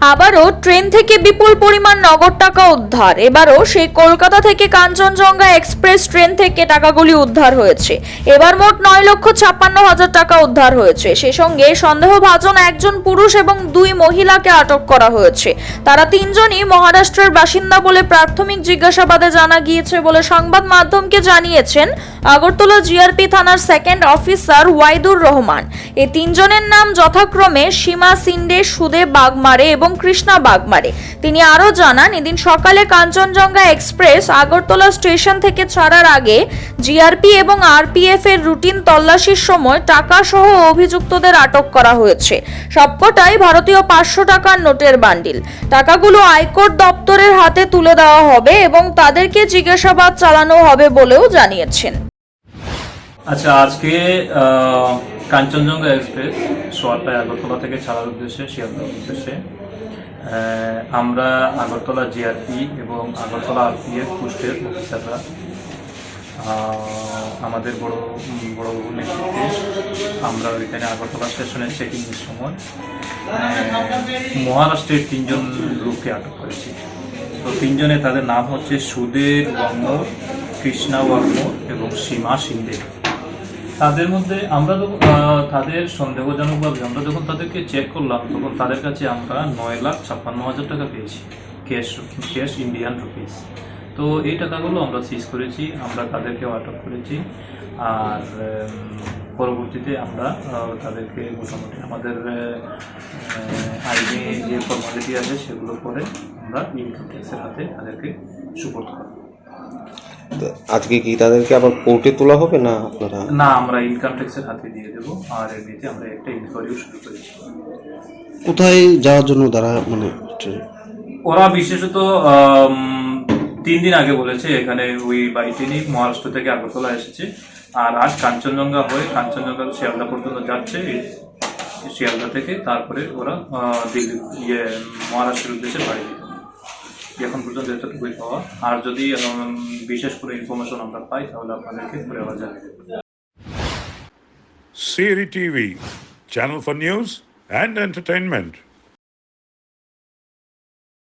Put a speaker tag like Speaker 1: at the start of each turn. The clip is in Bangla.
Speaker 1: আবারও ট্রেন থেকে বিপুল পরিমাণ নগদ টাকা উদ্ধার। এবারও সেই কলকাতা থেকে কাঞ্চনজঙ্ঘা এক্সপ্রেস ট্রেন থেকে টাকাগুলি উদ্ধার হয়েছে। এবার মোট নয় লক্ষ ছাপ্পান্ন হাজার টাকা উদ্ধার হয়েছে। সে সঙ্গে সন্দেহভাজন একজন পুরুষ এবং দুই মহিলাকে আটক করা হয়েছে। তারা তিনজনই মহারাষ্ট্রের বাসিন্দা বলে প্রাথমিক জিজ্ঞাসাবাদে জানা গিয়েছে বলে সংবাদ মাধ্যমকে জানিয়েছেন আগরতলা জিআরপি থানার সেকেন্ড অফিসার ওয়াইদুর রহমান। এই তিনজনের নাম যথাক্রমে সীমা সিন্ডে সুদে বাগমারে এবং কৃষ্ণা বাগমারে। তিনি আরও জানান, এদিন সকালে কাঞ্চনজঙ্ঘা এক্সপ্রেস আগরতলা স্টেশন থেকে ছাড়ার আগে জিআরপি এবং আরপিএফ এর রুটিন তল্লাশির সময় টাকা সহ অভিযুক্তদের আটক করা হয়েছে। সবকটাই ভারতীয় পাঁচশো টাকার নোটের বান্ডিল। টাকাগুলো আয়কর দপ্তরের হাতে তুলে দেওয়া হবে এবং তাদেরকে জিজ্ঞাসাবাদ চালানো হবে বলেও জানিয়েছেন।
Speaker 2: আচ্ছা আজকে কাঞ্চনজঙ্ঘা এক্সপ্রেস সোয়ারটায় আগরতলা থেকে ছাড়ার উদ্দেশ্যে শিয়ালদার উদ্দেশ্যে আমরা আগরতলা জিআরপি এবং আগরতলা আরপিএফ পোস্টের অফিসাররা আমাদের বড় বড় নেতৃত্বে আমরা ওইখানে আগরতলা স্টেশনে চেকিংয়ের সময় মহারাষ্ট্রের তিনজন লোককে আটক করেছি। তো তিনজনে তাদের নাম হচ্ছে সুধীর বর্মর কৃষ্ণা বর্ম এবং সীমা সিন্দে তাদের মধ্যে আমরা যখন তাদের সন্দেহজনকভাবে আমরা যখন তাদেরকে চেক করলাম, তখন তাদের কাছে আমরা নয় লাখ ছাপ্পান্ন হাজার টাকা পেয়েছি ক্যাশ ক্যাশ ইন্ডিয়ান রুপিস তো এই টাকাগুলো আমরা সিজ করেছি, আমরা তাদেরকেও আটক করেছি, আর পরবর্তীতে আমরা তাদেরকে মোটামুটি আমাদের আইনে যে ফর্মালিটি আছে সেগুলো করে আমরা ইনকাম ট্যাক্সের হাতে তাদেরকে সুপোর্ট করব।
Speaker 3: তো আজকে কি তাদেরকে আবার কোর্টে তোলা হবে না আপনারা?
Speaker 2: না আমরা ইনকাম ট্যাক্সের হাতে দিয়ে দেবো। আর এমনিতে আমরা একটা ইনকোয়ারিও শুরু করেছি।
Speaker 4: কোথায় যাওয়ার জন্য তারা মানে
Speaker 2: ওরা বিশেষত তিন দিন আগে বলেছে এখানে ওই বাইটিনি মহারাষ্ট্র থেকে আগরতলা এসেছে। আর আজ কাঞ্চনজঙ্ঘা হয়ে কাঞ্চনজঙ্ঘা শিয়ালদা পর্যন্ত যাচ্ছে শিয়ালদা থেকে তারপরে ওরা দিল্লি ইয়ে মহারাষ্ট্রের উদ্দেশ্যে বাড়ি। এখন পর্যন্ত এতটুকুই পাওয়া আর যদি বিশেষ করে ইনফরমেশন আমরা পাই তাহলে আপনাদেরকে ঘুরে আবার জানিয়ে দেবো
Speaker 5: TV, channel for news and entertainment.